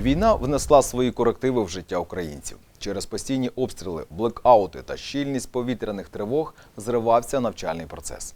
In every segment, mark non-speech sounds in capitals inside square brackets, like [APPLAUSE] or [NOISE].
Війна внесла свої корективи в життя українців. Через постійні обстріли, блекаути та щільність повітряних тривог зривався навчальний процес.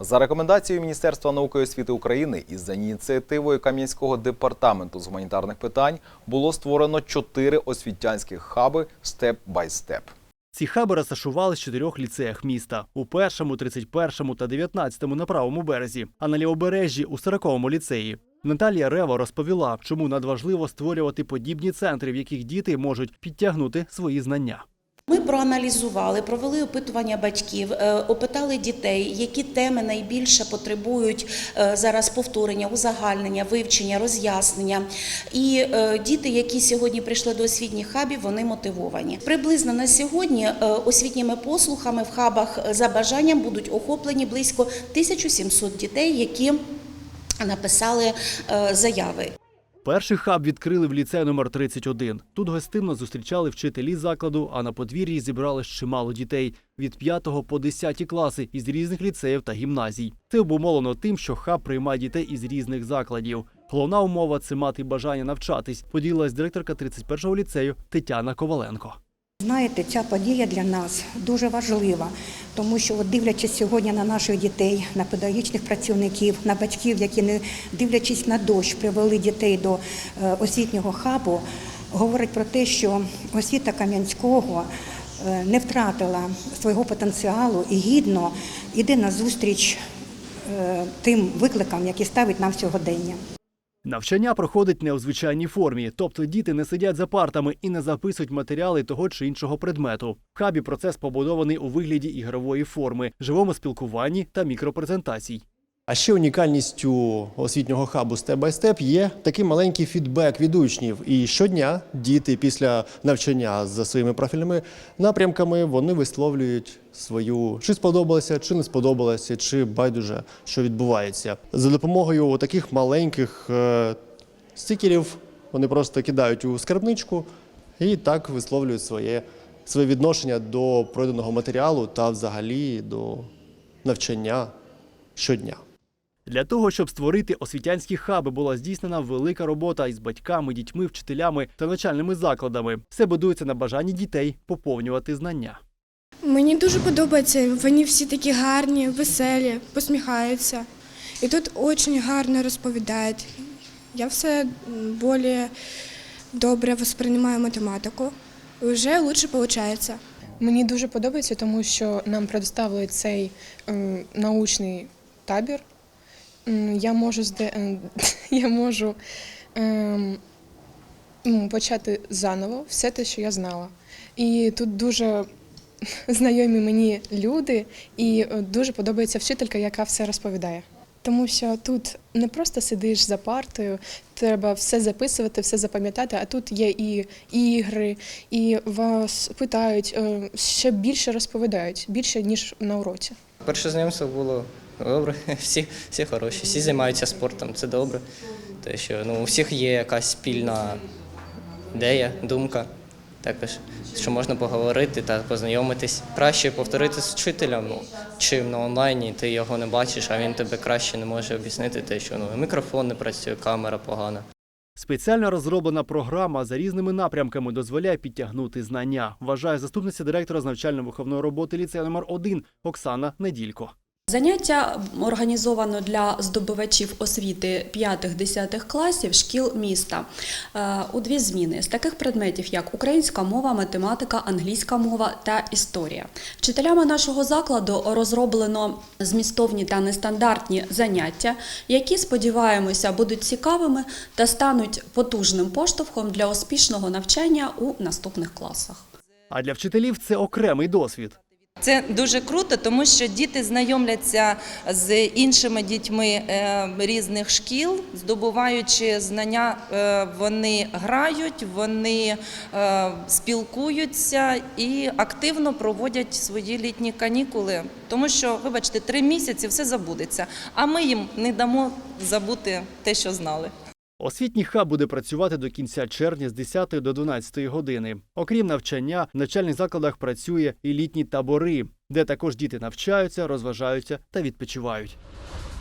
За рекомендацією Міністерства науки і освіти України і за ініціативою Кам'янського департаменту з гуманітарних питань було створено чотири освітянських хаби степ бай степ. Ці хаби розташувались в чотирьох ліцеях міста у першому, 31-му та 19-му на правому березі, а на лівобережжі у 40-му ліцеї. Наталія Рева розповіла, чому надважливо створювати подібні центри, в яких діти можуть підтягнути свої знання. Ми проаналізували, провели опитування батьків, е, опитали дітей, які теми найбільше потребують е, зараз повторення, узагальнення, вивчення, роз'яснення. І е, діти, які сьогодні прийшли до освітніх хабів, вони мотивовані. Приблизно на сьогодні освітніми послухами в хабах за бажанням будуть охоплені близько 1700 дітей, які написали е, заяви. Перший хаб відкрили в ліцеї номер 31. Тут гостинно зустрічали вчителі закладу, а на подвір'ї зібралось чимало дітей від 5 по 10 класи із різних ліцеїв та гімназій. Це обумовлено тим, що хаб приймає дітей із різних закладів. Головна умова це мати бажання навчатись, поділилась директорка 31-го ліцею Тетяна Коваленко. Знаєте, ця подія для нас дуже важлива, тому що, от дивлячись сьогодні на наших дітей, на педагогічних працівників, на батьків, які не дивлячись на дощ, привели дітей до е, освітнього хабу, говорить про те, що освіта Кам'янського е, не втратила свого потенціалу і гідно йде на зустріч е, тим викликам, які ставить нам сьогодення. Навчання проходить не у звичайній формі, тобто діти не сидять за партами і не записують матеріали того чи іншого предмету. В хабі процес побудований у вигляді ігрової форми, живому спілкуванні та мікропрезентацій. А ще унікальністю освітнього хабу Step by Step є такий маленький фідбек від учнів. І щодня діти після навчання за своїми профільними напрямками вони висловлюють свою чи сподобалося, чи не сподобалося, чи байдуже, що відбувається. За допомогою таких маленьких е, стікерів вони просто кидають у скарбничку і так висловлюють своє, своє відношення до пройденого матеріалу та взагалі до навчання щодня. Для того, щоб створити освітянські хаби, була здійснена велика робота із батьками, дітьми, вчителями та навчальними закладами. Все будується на бажанні дітей поповнювати знання. Мені дуже подобається. Вони всі такі гарні, веселі, посміхаються. І тут дуже гарно розповідають. Я все більш добре сприймаю математику. І вже краще виходить. Мені дуже подобається, тому що нам предоставили цей е, научний табір. Я можу, зде, е, [LAUGHS] я можу ем, почати заново все те, що я знала. І тут дуже [LAUGHS] знайомі мені люди, і е, дуже подобається вчителька, яка все розповідає. Тому що тут не просто сидиш за партою, треба все записувати, все запам'ятати, а тут є і ігри, і вас питають, е, ще більше розповідають, більше, ніж на уроці. Перше знайомство було добре, [LAUGHS] всі, всі хороші, всі займаються спортом, це добре. Те, що ну, у всіх є якась спільна ідея, думка, також, що можна поговорити та познайомитись. Краще повторити з вчителем, ну, чим на онлайні, ти його не бачиш, а він тебе краще не може об'яснити, те, що ну, мікрофон не працює, камера погана. Спеціально розроблена програма за різними напрямками дозволяє підтягнути знання, вважає заступниця директора з навчально-виховної роботи ліцею номер 1 Оксана Неділько. Заняття організовано для здобувачів освіти 5-10 класів шкіл міста е, у дві зміни з таких предметів, як українська мова, математика, англійська мова та історія. Вчителями нашого закладу розроблено змістовні та нестандартні заняття, які сподіваємося будуть цікавими та стануть потужним поштовхом для успішного навчання у наступних класах. А для вчителів це окремий досвід. Це дуже круто, тому що діти знайомляться з іншими дітьми е, різних шкіл, здобуваючи знання, е, вони грають, вони е, спілкуються і активно проводять свої літні канікули. Тому що, вибачте, три місяці все забудеться, а ми їм не дамо забути те, що знали. Освітній хаб буде працювати до кінця червня з 10 до 12 години. Окрім навчання, в навчальних закладах працює і літні табори, де також діти навчаються, розважаються та відпочивають.